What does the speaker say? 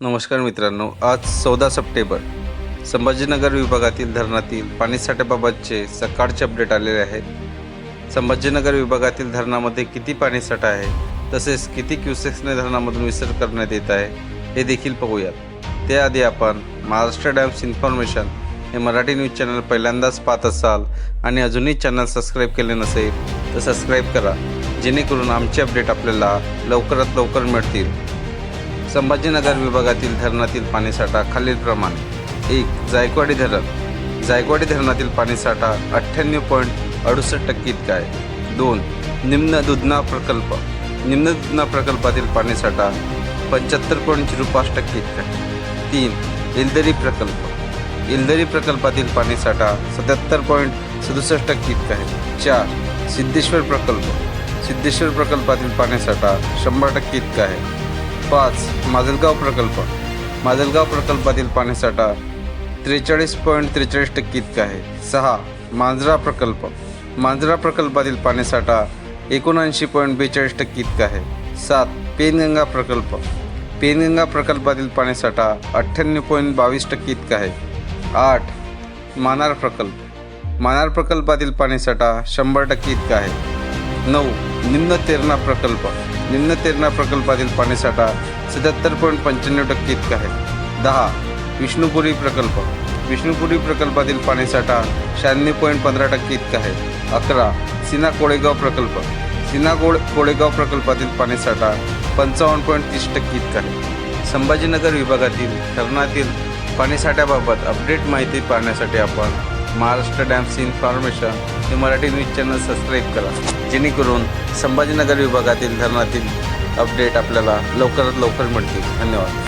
नमस्कार मित्रांनो आज चौदा सप्टेंबर संभाजीनगर विभागातील धरणातील पाणीसाठ्याबाबतचे सकाळचे अपडेट आलेले आहेत. संभाजीनगर विभागातील धरणामध्ये किती पाणीसाठा आहे तसेच किती क्युसेक्सने धरणामधून विसर्ग करण्यात येत आहे हे देखील पाहूयात. त्याआधी आपण महाराष्ट्र डॅम्स इन्फॉर्मेशन हे मराठी न्यूज चॅनल पहिल्यांदाच पाहत असाल आणि अजूनही चॅनल सबस्क्राईब केले नसेल तर सबस्क्राईब करा जेणेकरून आमचे अपडेट आपल्याला लवकरात लवकर मिळतील. संभाजीनगर विभागातील धरणातील पाणीसाठा खालीलप्रमाणे एक जायकवाडी धरण. जायकवाडी धरणातील पाणीसाठा अठ्ठ्याण्णव पॉईंट अडुसष्ट टक्के इतका आहे. दोन निम्न दुधना प्रकल्प. निम्न दुधना प्रकल्पातील पाणीसाठा पंच्याहत्तर पॉईंट झिरो पाच टक्के इतका आहे. तीन इलदरी प्रकल्प. इलदरी प्रकल्पातील पाणीसाठा सत्याहत्तर पॉईंट सदुसष्ट टक्के इतका आहे. चार सिद्धेश्वर प्रकल्प. सिद्धेश्वर प्रकल्पातील पाण्यासाठा शंभर टक्के इतका आहे. पाच माजलगाव प्रकल्प. माजलगाव प्रकल्पातील पाणीसाठा त्रेचाळीस पॉईंट त्रेचाळीस टक्के इतका आहे. सहा मांजरा प्रकल्प. मांजरा प्रकल्पातील पाणीसाठा एकोणऐंशी पॉईंट बेचाळीस टक्के इतका आहे. सात पेनगंगा प्रकल्प. पेनगंगा प्रकल्पातील पाणीसाठा अठ्ठ्याण्णव पॉईंट बावीस टक्के इतका आहे. आठ मानार प्रकल्प. मानार प्रकल्पातील पाणीसाठा शंभर टक्के इतका आहे. नऊ निम्न तेरणा प्रकल्प. निम्न तेरणा प्रकल्पातील पाणीसाठा सत्याहत्तर पॉईंट पंच्याण्णव टक्के इतका आहे. दहा विष्णुपुरी प्रकल्प. विष्णुपुरी प्रकल्पातील पाणीसाठा शहाण्णव पॉईंट पंधरा टक्के इतका आहे. अकरा सिना कोळेगाव प्रकल्प. सिना कोळ कोळेगाव प्रकल्पातील पाणीसाठा पंचावन्न पॉईंट तीस टक्के इतका आहे. संभाजीनगर विभागातील धरणातील पाणीसाठ्याबाबत अपडेट माहिती पाहण्यासाठी आपण महाराष्ट्र डॅम्स इन्फॉर्मेशन हे मराठी न्यूज चॅनल सबस्क्राईब करा. जेणेकरून संभाजीनगर विभागातील धरणातील अपडेट आपल्याला लवकरात लवकर मिळतील. धन्यवाद.